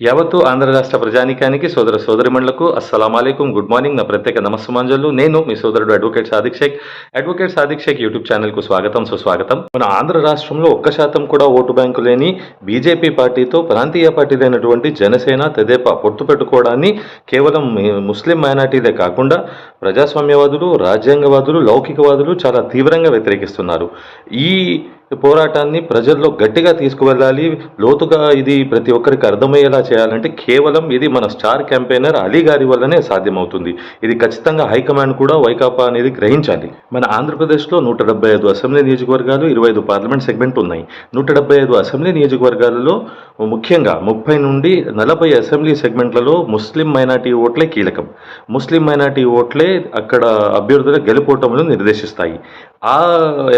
యావత్తు ఆంధ్ర రాష్ట్ర ప్రజానికానికి సోదర సోదరిమండలకు అస్సలం అయికం గుడ్ మార్నింగ్. నా ప్రత్యేక నమస్సమాంజలు నేను మీ సోదరుడు advocate Sadiq Shaikh. Advocate Sadiq Shaikh YouTube ఛానల్కు స్వాగతం. సుస్వాగతం. మన ఆంధ్ర రాష్ట్రంలో ఒక్క శాతం కూడా ఓటు బ్యాంకు లేని బీజేపీ పార్టీతో ప్రాంతీయ పార్టీలైనటువంటి జనసేన తెదేపా పొత్తు పెట్టుకోవడాన్ని కేవలం ముస్లిం మైనార్టీదే కాకుండా ప్రజాస్వామ్యవాదులు రాజ్యాంగవాదులు లౌకికవాదులు చాలా తీవ్రంగా వ్యతిరేకిస్తున్నారు. ఈ పోరాటాన్ని ప్రజల్లో గట్టిగా తీసుకువెళ్ళాలి. లోతుగా ఇది ప్రతి ఒక్కరికి అర్థమయ్యేలా చేయాలంటే కేవలం ఇది మన స్టార్ క్యాంపెయినర్ అలీ గారి వల్లనే సాధ్యమవుతుంది. ఇది ఖచ్చితంగా హైకమాండ్ కూడా వైకాపా అనేది గ్రహించాలి. మన ఆంధ్రప్రదేశ్లో నూట డెబ్బై ఐదు అసెంబ్లీ నియోజకవర్గాలు ఇరవై ఐదు పార్లమెంట్ సెగ్మెంట్ ఉన్నాయి. నూట డెబ్బై ఐదు అసెంబ్లీ నియోజకవర్గాలలో ముఖ్యంగా ముప్పై నుండి నలభై అసెంబ్లీ సెగ్మెంట్లలో ముస్లిం మైనార్టీ ఓట్లే కీలకం. ముస్లిం మైనార్టీ ఓట్లే అక్కడ అభ్యర్థుల గెలుపోటములు నిర్దేశిస్తాయి. ఆ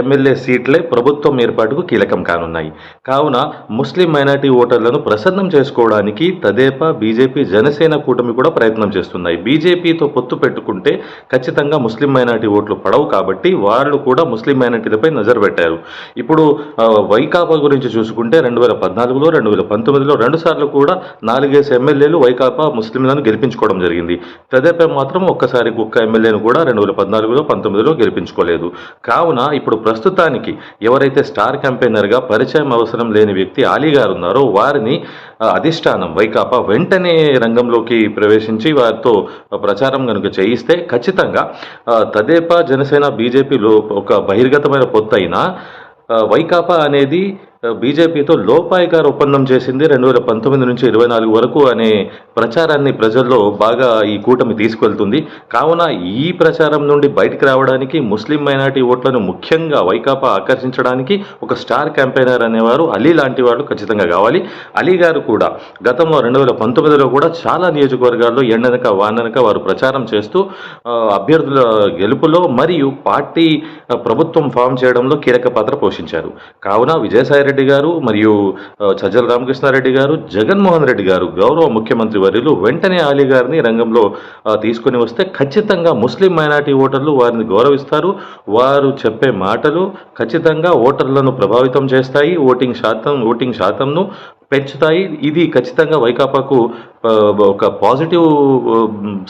ఎమ్మెల్యే సీట్లే ప్రభుత్వం ఏర్పాటుకు కీలకం కానున్నాయి. కావున ముస్లిం మైనార్టీ ఓటర్లను ప్రసన్నం చేసుకోవడానికి తదేపా బీజేపీ జనసేన కూటమి కూడా ప్రయత్నం చేస్తున్నాయి. బీజేపీతో పొత్తు పెట్టుకుంటే ఖచ్చితంగా ముస్లిం మైనార్టీ ఓట్లు పడవు కాబట్టి వాళ్ళు కూడా ముస్లిం మైనార్టీలపై నజర్ పెట్టారు. ఇప్పుడు వైకాపా గురించి చూసుకుంటే రెండు వేల పద్నాలుగులో రెండు వేల పంతొమ్మిదిలో రెండు సార్లు కూడా నాలుగేసి ఎమ్మెల్యేలు వైకాపా ముస్లింలను గెలిపించుకోవడం జరిగింది. తదేపా మాత్రం ఒక్కసారి ఒక్క ఎమ్మెల్యేను కూడా రెండు వేల పద్నాలుగులో పంతొమ్మిదిలో గెలిపించుకోలేదు. కావున ఇప్పుడు ప్రస్తుతానికి ఎవరైతే స్టార్ క్యాంపెయినర్గా పరిచయం అవసరం లేని వ్యక్తి అలీ గారు ఉన్నారో. వారిని అధిష్టానం వైకాపా వెంటనే రంగంలోకి ప్రవేశించి వారితో ప్రచారం కనుక చేయిస్తే ఖచ్చితంగా తదేపా జనసేన బీజేపీలో ఒక బహిర్గతమైన పొత్తు అయినా వైకాపా అనేది బీజేపీతో లోపాయికార ఒప్పందం చేసింది రెండు వేల పంతొమ్మిది నుంచి ఇరవై నాలుగు వరకు అనే ప్రచారాన్ని ప్రజల్లో బాగా ఈ కూటమి తీసుకెళ్తుంది. కావున ఈ ప్రచారం నుండి బయటికి రావడానికి ముస్లిం మైనార్టీ ఓట్లను ముఖ్యంగా వైకాపా ఆకర్షించడానికి ఒక స్టార్ క్యాంపెయినర్ అనేవారు అలీ లాంటి వాళ్ళు ఖచ్చితంగా కావాలి. అలీ గారు కూడా గతంలో రెండు వేల పంతొమ్మిదిలో కూడా చాలా నియోజకవర్గాల్లో ఎండనక వాననక వారు ప్రచారం చేస్తూ అభ్యర్థుల గెలుపులో మరియు పార్టీ ప్రభుత్వం ఫామ్ చేయడంలో కీలక పాత్ర పోషించారు. కావున విజయసాయి రెడ్డి గారు మరియు ఆ, సజ్జల రామకృష్ణారెడ్డి గారు జగన్మోహన్ రెడ్డి గారు గౌరవ ముఖ్యమంత్రి వర్యులు వెంటనే అలీ గారిని రంగంలో తీసుకుని తీసుకొని వస్తే ఖచ్చితంగా ముస్లిం మైనార్టీ ఓటర్లు వారిని గౌరవిస్తారు. వారు చెప్పే మాటలు ఖచ్చితంగా ఓటర్లను ప్రభావితం చేస్తాయి. ఓటింగ్ శాతం ఓటింగ్ శాతంను పెంచుతాయి. ఇది ఖచ్చితంగా వైకాపాకు ఒక పాజిటివ్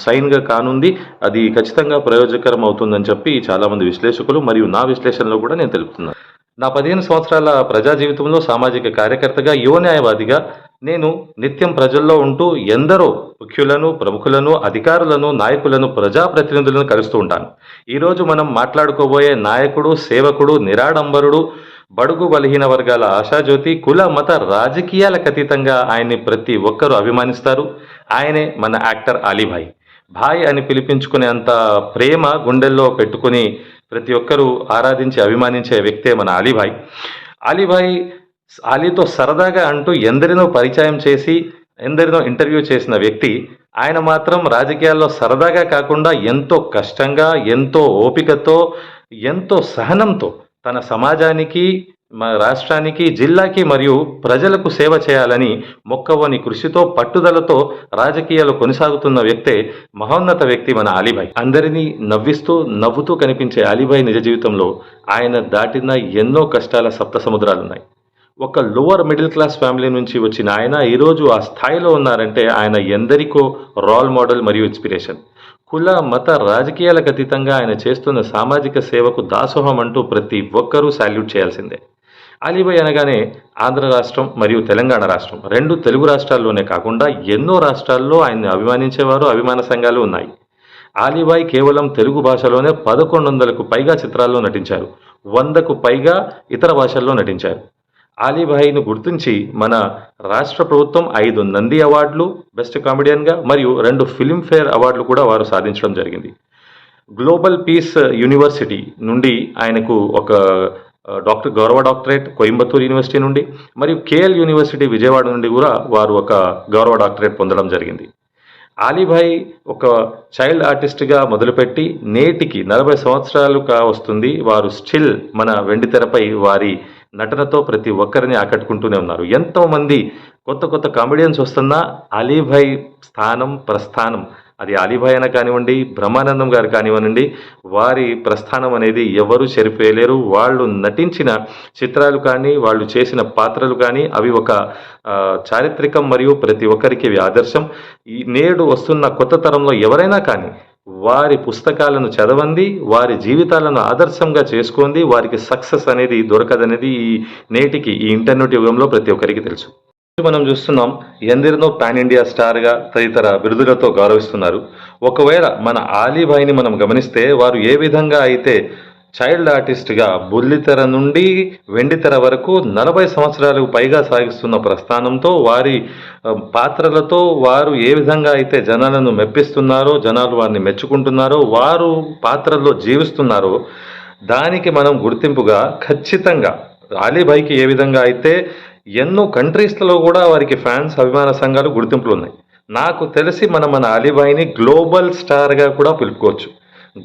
సైన్గా కానుంది. అది ఖచ్చితంగా ప్రయోజకరం అవుతుందని చెప్పి చాలామంది విశ్లేషకులు మరియు నా విశ్లేషణలో కూడా నేను తెలుపుతున్నాను. నా పదిహేను సంవత్సరాల ప్రజా జీవితంలో సామాజిక కార్యకర్తగా యువ న్యాయవాదిగా నేను నిత్యం ప్రజల్లో ఉంటూ ఎందరో ముఖ్యులను ప్రముఖులను అధికారులను నాయకులను ప్రజాప్రతినిధులను కలుస్తూ ఉంటాను. ఈరోజు మనం మాట్లాడుకోబోయే నాయకుడు సేవకుడు నిరాడంబరుడు బడుగు బలహీన వర్గాల ఆశాజ్యోతి కుల మత రాజకీయాలకు అతీతంగా ఆయన్ని ప్రతి ఒక్కరూ అభిమానిస్తారు. ఆయనే మన యాక్టర్ అలీభాయ్. భాయ్ అని పిలిపించుకునేంత ప్రేమ గుండెల్లో పెట్టుకుని ప్రతి ఒక్కరూ ఆరాధించి అభిమానించే వ్యక్తే మన అలీభాయ్. అలీభాయ్ అలీతో సరదాగా అంటూ ఎందరినో పరిచయం చేసి ఎందరినో ఇంటర్వ్యూ చేసిన వ్యక్తి ఆయన మాత్రం రాజకీయాల్లో సరదాగా కాకుండా ఎంతో కష్టంగా ఎంతో ఓపికతో ఎంతో సహనంతో తన సమాజానికి మన రాష్ట్రానికి జిల్లాకి మరియు ప్రజలకు సేవ చేయాలని మొక్కవని కృషితో పట్టుదలతో రాజకీయాలు కొనసాగుతున్న వ్యక్తే మహోన్నత వ్యక్తి మన అలీభాయ్ అందరినీ నవ్విస్తూ నవ్వుతూ కనిపించే అలీభాయ్ నిజ జీవితంలో ఆయన దాటిన ఎన్నో కష్టాల సప్త సముద్రాలున్నాయి. ఒక లోవర్ మిడిల్ క్లాస్ ఫ్యామిలీ నుంచి వచ్చిన ఆయన ఈరోజు ఆ స్థాయిలో ఉన్నారంటే ఆయన ఎందరికో రోల్ మోడల్ మరియు ఇన్స్పిరేషన్ కుల మత రాజకీయాలకు అతీతంగా ఆయన చేస్తున్న సామాజిక సేవకు దాసోహం అంటూ ప్రతి ఒక్కరూ సాల్యూట్ చేయాల్సిందే. అలీబాయ్ అనగానే ఆంధ్ర రాష్ట్రం మరియు తెలంగాణ రాష్ట్రం. రెండు తెలుగు రాష్ట్రాల్లోనే కాకుండా ఎన్నో రాష్ట్రాల్లో ఆయన్ని అభిమానించేవారు అభిమాన సంఘాలు ఉన్నాయి. ఆలీబాయ్ కేవలం తెలుగు భాషలోనే పదకొండు వందలకు పైగా చిత్రాల్లో నటించారు. వందకు పైగా ఇతర భాషల్లో నటించారు. ఆలీబాయిను గుర్తించి మన రాష్ట్ర ప్రభుత్వం ఐదు నంది అవార్డులు బెస్ట్ కామెడియన్గా మరియు రెండు ఫిల్మ్ఫేర్ అవార్డులు కూడా వారు సాధించడం జరిగింది. గ్లోబల్ పీస్ యూనివర్సిటీ నుండి ఆయనకు ఒక డాక్టర్ గౌరవ డాక్టరేట్ కోయంబత్తూర్ యూనివర్సిటీ నుండి మరియు కేఎల్ యూనివర్సిటీ విజయవాడ నుండి కూడా వారు ఒక గౌరవ డాక్టరేట్ పొందడం జరిగింది. ఆలీభాయ్ ఒక చైల్డ్ ఆర్టిస్ట్గా మొదలుపెట్టి నేటికి నలభై సంవత్సరాలు కా వస్తుంది. వారు స్టిల్ మన వెండితెరపై వారి నటనతో ప్రతి ఒక్కరిని ఆకట్టుకుంటూనే ఉన్నారు. ఎంతోమంది కొత్త కొత్త కామెడియన్స్ వస్తున్నా అలీభాయ్ స్థానం ప్రస్థానం అది అలీభాయ్ కానివ్వండి బ్రహ్మానందం గారు కానివ్వండి వారి ప్రస్థానం అనేది ఎవరు చెరిపేయలేరు. వాళ్ళు నటించిన చిత్రాలు కానీ వాళ్ళు చేసిన పాత్రలు కానీ అవి ఒక చారిత్రకం మరియు ప్రతి ఒక్కరికి ఇవి ఆదర్శం. ఈ నేడు వస్తున్న కొత్త తరంలో ఎవరైనా కానీ వారి పుస్తకాలను చదవండి వారి జీవితాలను ఆదర్శంగా చేసుకోండి వారికి సక్సెస్ అనేది దొరకదనేది ఈ నేటికి ఈ ఇంటర్నెట్ యుగంలో ప్రతి ఒక్కరికి తెలుసు. మనం చూస్తున్నాం ఎందరినో పాన్ ఇండియా స్టార్గా తదితర బిరుదులతో గౌరవిస్తున్నారు. ఒకవేళ మన ఆలీభాయిని మనం గమనిస్తే వారు ఏ విధంగా అయితే చైల్డ్ ఆర్టిస్ట్గా బుల్లితెర నుండి వెండితెర వరకు నలభై సంవత్సరాలకు పైగా సాగిస్తున్న ప్రస్థానంతో వారి పాత్రలతో వారు ఏ విధంగా అయితే జనాలను మెప్పిస్తున్నారో జనాలు వారిని మెచ్చుకుంటున్నారో వారు పాత్రల్లో జీవిస్తున్నారో దానికి మనం గుర్తింపుగా ఖచ్చితంగా అలీబాయికి ఏ విధంగా అయితే ఎన్నో కంట్రీస్లలో కూడా వారికి ఫ్యాన్స్ అభిమాన సంఘాలు గుర్తింపులు ఉన్నాయి. నాకు తెలిసి మనం మన అలీభాయిని గ్లోబల్ స్టార్గా కూడా పిలుపుకోవచ్చు.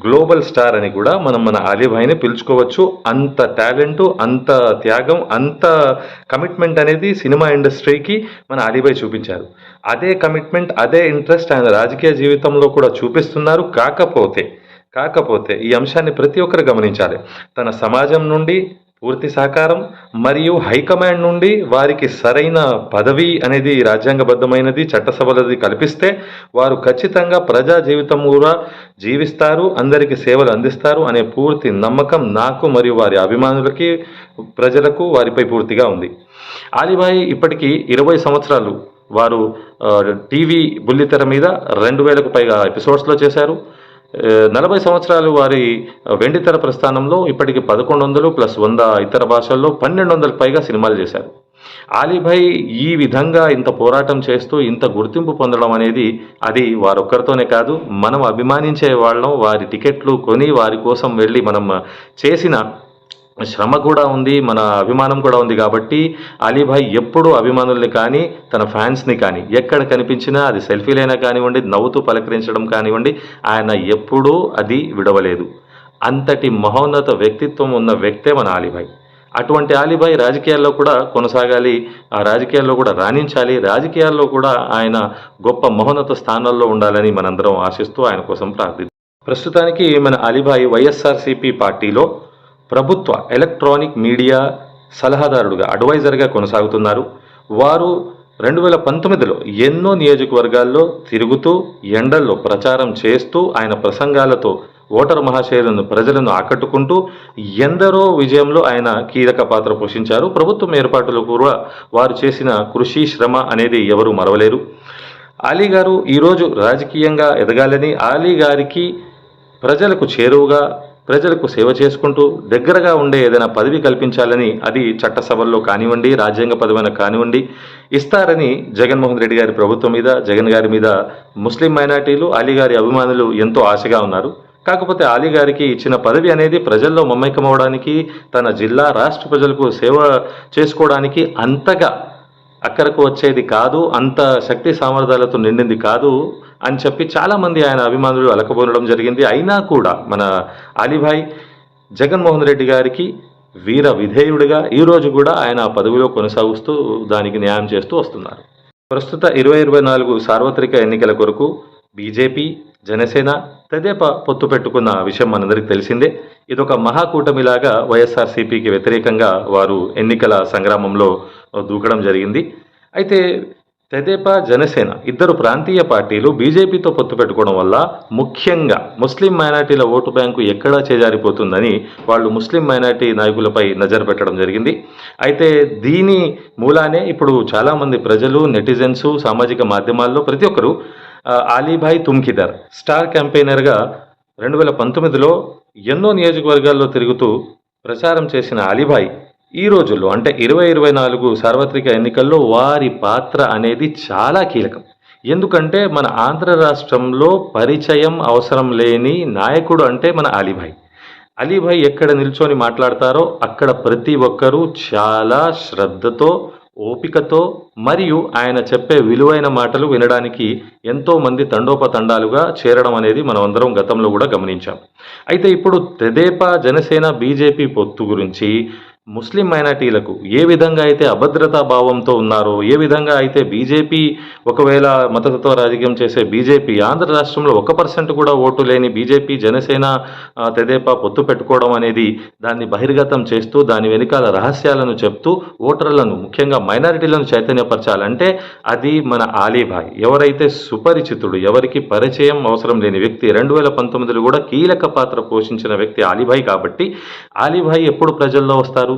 గ్లోబల్ స్టార్ అని కూడా మనం మన అలీభాయిని పిలుచుకోవచ్చు. అంత టాలెంట్ అంత త్యాగం అంత కమిట్మెంట్ అనేది సినిమా ఇండస్ట్రీకి మన అలీభాయ్ చూపించారు. అదే కమిట్మెంట్ అదే ఇంట్రెస్ట్ ఆయన రాజకీయ జీవితంలో కూడా చూపిస్తున్నారు. కాకపోతే కాకపోతే ఈ అంశాన్ని ప్రతి ఒక్కరు గమనించాలి. తన సమాజం నుండి పూర్తి సహకారం మరియు హైకమాండ్ నుండి వారికి సరైన పదవి అనేది రాజ్యాంగబద్ధమైనది చట్టసభలది కల్పిస్తే వారు ఖచ్చితంగా ప్రజా జీవితం కూడా జీవిస్తారు అందరికీ సేవలు అందిస్తారు అనే పూర్తి నమ్మకం నాకు మరియు వారి అభిమానులకి ప్రజలకు వారిపై పూర్తిగా ఉంది. ఆలిబాయి ఇప్పటికీ ఇరవై సంవత్సరాలు వారు టీవీ బుల్లితెర మీద రెండు వేలకు పైగా ఎపిసోడ్స్లో చేశారు. నలభై సంవత్సరాలు వారి వెండితెర ప్రస్థానంలో ఇప్పటికి పదకొండు వందలు ప్లస్ వంద ఇతర భాషల్లో పన్నెండు వందలకు పైగా సినిమాలు చేశారు. ఆలీభాయ్ ఈ విధంగా ఇంత పోరాటం చేస్తూ ఇంత గుర్తింపు పొందడం అనేది అది వారొక్కరితోనే కాదు మనం అభిమానించే వాళ్ళం వారి టికెట్లు కొని వారి కోసం వెళ్ళి మనం చేసిన శ్రమ కూడా ఉంది మన అభిమానం కూడా ఉంది కాబట్టి అలీభాయ్ ఎప్పుడూ అభిమానుల్ని కానీ తన ఫ్యాన్స్ని కానీ ఎక్కడ కనిపించినా అది సెల్ఫీలైనా కానివ్వండి నవ్వుతూ పలకరించడం కానివ్వండి ఆయన ఎప్పుడూ అది విడవలేదు. అంతటి మహోన్నత వ్యక్తిత్వం ఉన్న వ్యక్తే మన అలీభాయ్. అటువంటి అలీభాయ్ రాజకీయాల్లో కూడా కొనసాగాలి ఆ రాజకీయాల్లో కూడా రాణించాలి రాజకీయాల్లో కూడా ఆయన గొప్ప మహోన్నత స్థానాల్లో ఉండాలని మనందరం ఆశిస్తూ ఆయన కోసం ప్రార్థిద్దాం. ప్రస్తుతానికి మన అలీభాయ్ వైఎస్ఆర్సీపీ పార్టీలో ప్రభుత్వ ఎలక్ట్రానిక్ మీడియా సలహాదారుడుగా అడ్వైజర్గా కొనసాగుతున్నారు. వారు రెండు వేల పంతొమ్మిదిలో ఎన్నో నియోజకవర్గాల్లో తిరుగుతూ ఎండల్లో ప్రచారం చేస్తూ ఆయన ప్రసంగాలతో ఓటర్ మహాశయులను ప్రజలను ఆకట్టుకుంటూ ఎందరో విజయంలో ఆయన కీలక పాత్ర పోషించారు. ప్రభుత్వం ఏర్పాటులో కూడా వారు చేసిన కృషి శ్రమ అనేది ఎవరు మరవలేరు. అలీ గారు ఈరోజు రాజకీయంగా ఎదగాలని అలీ గారికి ప్రజలకు చేరువుగా ప్రజలకు సేవ చేసుకుంటూ దగ్గరగా ఉండే ఏదైనా పదవి కల్పించాలని అది చట్టసభల్లో కానివ్వండి రాజ్యాంగ పదవైన కానివ్వండి ఇస్తారని జగన్మోహన్ రెడ్డి గారి ప్రభుత్వం మీద జగన్ గారి మీద ముస్లిం మైనార్టీలు అలీ గారి అభిమానులు ఎంతో ఆశగా ఉన్నారు. కాకపోతే అలీ గారికి ఇచ్చిన పదవి అనేది ప్రజల్లో మమ్మకమవడానికి తన జిల్లా రాష్ట్ర ప్రజలకు సేవ చేసుకోవడానికి అంతగా అక్కరకు వచ్చేది కాదు అంత శక్తి సామర్థ్యాలతో నిండింది కాదు అని చెప్పి చాలామంది ఆయన అభిమానులు అలకబోనడం జరిగింది. అయినా కూడా మన అలీభాయ్ జగన్మోహన్ రెడ్డి గారికి వీర విధేయుడిగా ఈరోజు కూడా ఆయన ఆ పదవిలో కొనసాగుస్తూ దానికి న్యాయం చేస్తూ వస్తున్నారు. ప్రస్తుత ఇరవై ఇరవై నాలుగు సార్వత్రిక ఎన్నికల కొరకు బీజేపీ జనసేన తెదేప పొత్తు పెట్టుకున్న విషయం మనందరికీ తెలిసిందే. ఇదొక మహాకూటమిలాగా వైఎస్ఆర్సీపీకి వ్యతిరేకంగా వారు ఎన్నికల సంగ్రామంలో దూకడం జరిగింది. అయితే తెదేపా జనసేన ఇద్దరు ప్రాంతీయ పార్టీలు బీజేపీతో పొత్తు పెట్టుకోవడం వల్ల ముఖ్యంగా ముస్లిం మైనార్టీల ఓటు బ్యాంకు ఎక్కడా చేజారిపోతుందని వాళ్ళు ముస్లిం మైనార్టీ నాయకులపై నజర్ పెట్టడం జరిగింది. అయితే దీని మూలానే ఇప్పుడు చాలామంది ప్రజలు నెటిజన్స్ సామాజిక మాధ్యమాల్లో ప్రతి ఒక్కరు ఆలీభాయ్ తుమ్కిదర్ స్టార్ క్యాంపెయినర్గా రెండు వేల పంతొమ్మిదిలో ఎన్నో నియోజకవర్గాల్లో తిరుగుతూ ప్రచారం చేసిన అలీభాయ్ ఈ రోజుల్లో అంటే ఇరవై ఇరవై నాలుగు సార్వత్రిక ఎన్నికల్లో వారి పాత్ర అనేది చాలా కీలకం. ఎందుకంటే మన ఆంధ్ర రాష్ట్రంలో పరిచయం అవసరం లేని నాయకుడు అంటే మన అలీభాయ్. అలీభాయ్ ఎక్కడ నిల్చొని మాట్లాడతారో అక్కడ ప్రతి ఒక్కరూ చాలా శ్రద్ధతో ఓపికతో మరియు ఆయన చెప్పే విలువైన మాటలు వినడానికి ఎంతోమంది తండోపతండాలుగా చేరడం అనేది మనం అందరం గతంలో కూడా గమనించాం. అయితే ఇప్పుడు తెదేపా జనసేన బీజేపీ పొత్తు గురించి ముస్లిం మైనార్టీలకు ఏ విధంగా అయితే అభద్రతా భావంతో ఉన్నారో ఏ విధంగా అయితే బీజేపీ ఒకవేళ మతతత్వ రాజకీయం చేసే బీజేపీ ఆంధ్ర రాష్ట్రంలో ఒక పర్సెంట్ కూడా ఓటు లేని బీజేపీ జనసేన తెదేపా పొత్తు పెట్టుకోవడం అనేది దాన్ని బహిర్గతం చేస్తూ దాని వెనుకాల రహస్యాలను చెప్తూ ఓటర్లను ముఖ్యంగా మైనారిటీలను చైతన్యపరచాలంటే అది మన ఆలీభాయ్ ఎవరైతే సుపరిచితుడు ఎవరికి పరిచయం అవసరం లేని వ్యక్తి రెండు వేల పంతొమ్మిదిలో కూడా కీలక పాత్ర పోషించిన వ్యక్తి ఆలీభాయ్ కాబట్టి ఆలీభాయ్ ఎప్పుడు ప్రజల్లో వస్తారు?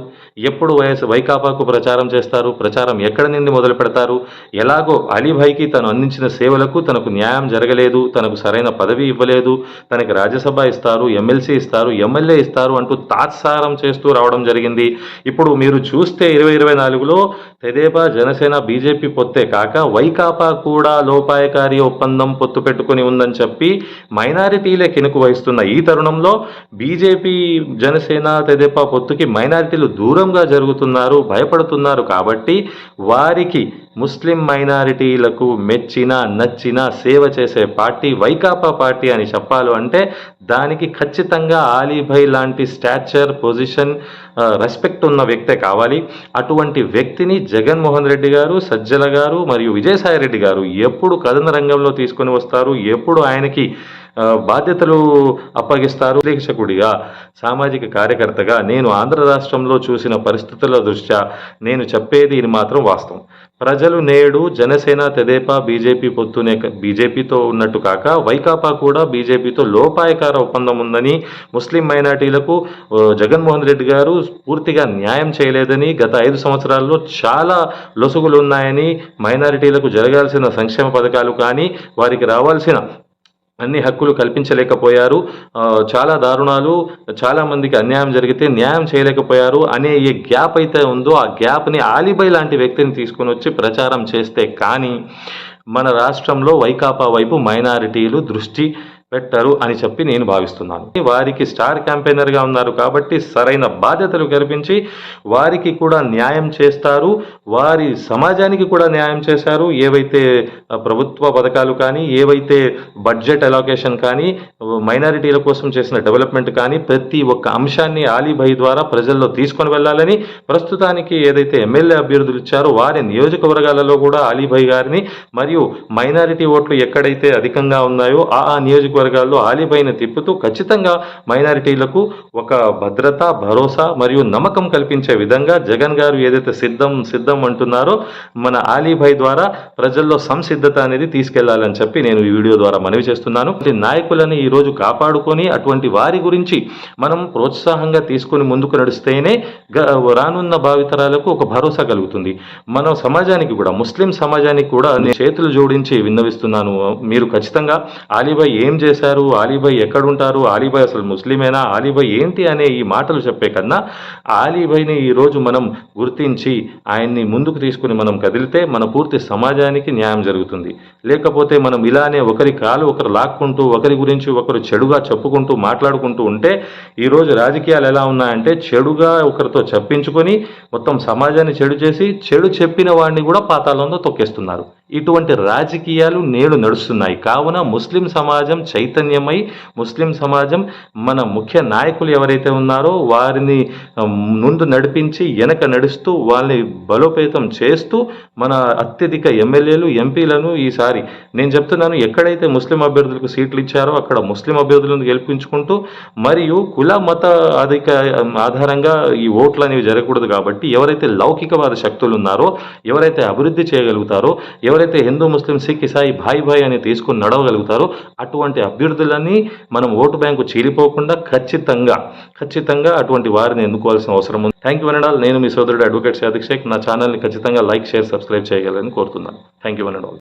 ఎప్పుడు వైఎస్ వైకాపాకు ప్రచారం చేస్తారు? ప్రచారం ఎక్కడి నుండి మొదలు పెడతారు? ఎలాగో అలీభాయ్కి తను అందించిన సేవలకు తనకు న్యాయం జరగలేదు తనకు సరైన పదవి ఇవ్వలేదు తనకి రాజ్యసభ ఇస్తారు ఎమ్మెల్సీ ఇస్తారు ఎమ్మెల్యే ఇస్తారు అంటూ తాత్సారం చేస్తూ రావడం జరిగింది. ఇప్పుడు మీరు చూస్తే ఇరవై ఇరవై నాలుగులో తెదేపా జనసేన బీజేపీ పొత్తే కాక వైకాపా కూడా లోపాయకారి ఒప్పందం పొత్తు పెట్టుకుని ఉందని చెప్పి మైనారిటీలే కినుకు వహిస్తున్న ఈ తరుణంలో బీజేపీ జనసేన తెదేపా పొత్తుకి మైనారిటీలు దూరంగా జరుగుతున్నారు భయపడుతున్నారు కాబట్టి వారికి ముస్లిం మైనారిటీలకు మెచ్చిన నచ్చిన సేవ చేసే పార్టీ వైకాపా పార్టీ అని చెప్పాలి అంటే దానికి ఖచ్చితంగా ఆలీభై లాంటి స్టాచర్ పొజిషన్ రెస్పెక్ట్ ఉన్న వ్యక్తే కావాలి. అటువంటి వ్యక్తిని జగన్మోహన్ రెడ్డి గారు సజ్జల గారు మరియు విజయసాయి రెడ్డి గారు ఎప్పుడు కథన రంగంలో తీసుకొని వస్తారు? ఎప్పుడు ఆయనకి బాధ్యతలు అప్పగిస్తారు. ప్రేక్షకుడిగా సామాజిక కార్యకర్తగా నేను ఆంధ్ర రాష్ట్రంలో చూసిన పరిస్థితుల దృష్ట్యా నేను చెప్పేది ఇది మాత్రం వాస్తవం. ప్రజలు నేడు జనసేన తెదేపా బీజేపీ పొత్తునే బీజేపీతో ఉన్నట్టు కాక వైకాపా కూడా బీజేపీతో లోపాయకార ఒప్పందం ఉందని ముస్లిం మైనార్టీలకు జగన్మోహన్ రెడ్డి గారు పూర్తిగా న్యాయం చేయలేదని గత ఐదు సంవత్సరాల్లో చాలా లొసుగులు ఉన్నాయని మైనారిటీలకు జరగాల్సిన సంక్షేమ పథకాలు కానీ వారికి రావాల్సిన అన్ని హక్కులు కల్పించలేకపోయారు. చాలా దారుణాలు చాలామందికి అన్యాయం జరిగితే న్యాయం చేయలేకపోయారు అనే ఏ గ్యాప్ అయితే ఉందో ఆ గ్యాప్ని ఆలిబై లాంటి వ్యక్తిని తీసుకొని వచ్చి ప్రచారం చేస్తే కానీ మన రాష్ట్రంలో వైకాపా వైపు మైనారిటీలు దృష్టి పెట్టారు అని చెప్పి నేను భావిస్తున్నాను. వారికి స్టార్ క్యాంపెయినర్గా ఉన్నారు కాబట్టి సరైన బాధ్యతలు కల్పించి వారికి కూడా న్యాయం చేస్తారు. వారి సమాజానికి కూడా న్యాయం చేశారు. ఏవైతే ప్రభుత్వ పథకాలు కానీ ఏవైతే బడ్జెట్ అలోకేషన్ కానీ మైనారిటీల కోసం చేసిన డెవలప్మెంట్ కానీ ప్రతి ఒక్క అంశాన్ని ఆలీభాయ్ ద్వారా ప్రజల్లో తీసుకొని వెళ్ళాలని ప్రస్తుతానికి ఏదైతే ఎమ్మెల్యే అభ్యర్థులు ఇచ్చారో వారి నియోజకవర్గాలలో కూడా ఆలీభాయ్ గారిని మరియు మైనారిటీ ఓట్లు ఎక్కడైతే అధికంగా ఉన్నాయో ఆ నియోజకవర్గ నియోజకవర్గాల్లో ఆలీభాయ్ని తిప్పుతూ ఖచ్చితంగా మైనారిటీలకు ఒక భద్రత భరోసా మరియు నమ్మకం కల్పించే విధంగా జగన్ గారు ఏదైతే సిద్ధం సిద్ధం అంటున్నారో మన ఆలీభాయ్ ద్వారా ప్రజల్లో సంసిద్ధత అనేది తీసుకెళ్ళాలని చెప్పి నేను ఈ వీడియో ద్వారా మనవి చేస్తున్నాను. నాయకులను నాయకులని ఈ రోజు కాపాడుకొని అటువంటి వారి గురించి మనం ప్రోత్సాహంగా తీసుకొని ముందుకు నడిస్తేనే రానున్న భావితరాలకు ఒక భరోసా కలుగుతుంది. మన సమాజానికి కూడా ముస్లిం సమాజానికి కూడా చేతులు జోడించి విన్నవిస్తున్నాను. మీరు ఖచ్చితంగా ఆలీబాయ్ ఏం చేశారు? ఆలీబాయ్ ఎక్కడుంటారు? ఆలీబాయ్ అసలు ముస్లిమేనా? ఆలీబాయ్ ఏంటి అనే ఈ మాటలు చెప్పే కన్నా ఆలీబాయ్ని ఈరోజు మనం గుర్తించి ఆయన్ని ముందుకు తీసుకుని మనం కదిలితే మన పూర్తి సమాజానికి న్యాయం జరుగుతుంది. లేకపోతే మనం ఇలానే ఒకరి కాలు ఒకరు లాక్కుంటూ ఒకరి గురించి ఒకరు చెడుగా చెప్పుకుంటూ మాట్లాడుకుంటూ ఉంటే ఈరోజు రాజకీయాలు ఎలా ఉన్నాయంటే చెడుగా ఒకరితో చెప్పించుకొని మొత్తం సమాజాన్ని చెడు చేసి చెడు చెప్పిన వాడిని కూడా పాతాళంలో తొక్కేస్తున్నారు. ఇటువంటి రాజకీయాలు నేడు నడుస్తున్నాయి. కావున ముస్లిం సమాజం చైతన్యమై ముస్లిం సమాజం మన ముఖ్య నాయకులు ఎవరైతే ఉన్నారో వారిని ముందు నడిపించి వెనక నడుస్తూ వాళ్ళని బలోపేతం చేస్తూ మన అత్యధిక ఎమ్మెల్యేలు ఎంపీలను ఈసారి నేను చెప్తున్నాను ఎక్కడైతే ముస్లిం అభ్యర్థులకు సీట్లు ఇచ్చారో అక్కడ ముస్లిం అభ్యర్థులను గెలిపించుకుంటూ మరియు కుల మత అధిక ఆధారంగా ఈ ఓట్లు అనేవి జరగకూడదు కాబట్టి ఎవరైతే లౌకికవాద శక్తులు ఉన్నారో ఎవరైతే అభివృద్ధి చేయగలుగుతారో ఎవరైతే హిందూ ముస్లిం సిక్ ఇసాయి భాయ్ భాయ్ అని తీసుకుని నడవగలుగుతారో అటువంటి అభ్యర్థులని మనం ఓటు బ్యాంకు చీలిపోకుండా ఖచ్చితంగా ఖచ్చితంగా అటువంటి వారిని ఎన్నుకోవాల్సిన అవసరం ఉంది. థ్యాంక్ యూ వనడాల్ నేను మీ సోదరుడు అడ్వకేట్ సాదిక్ షేక్ నా ఛానల్ని ఖచ్చితంగా లైక్ షేర్ సబ్స్క్రైబ్ చేయగలని కోరుతున్నాను. Thank you వనడాల్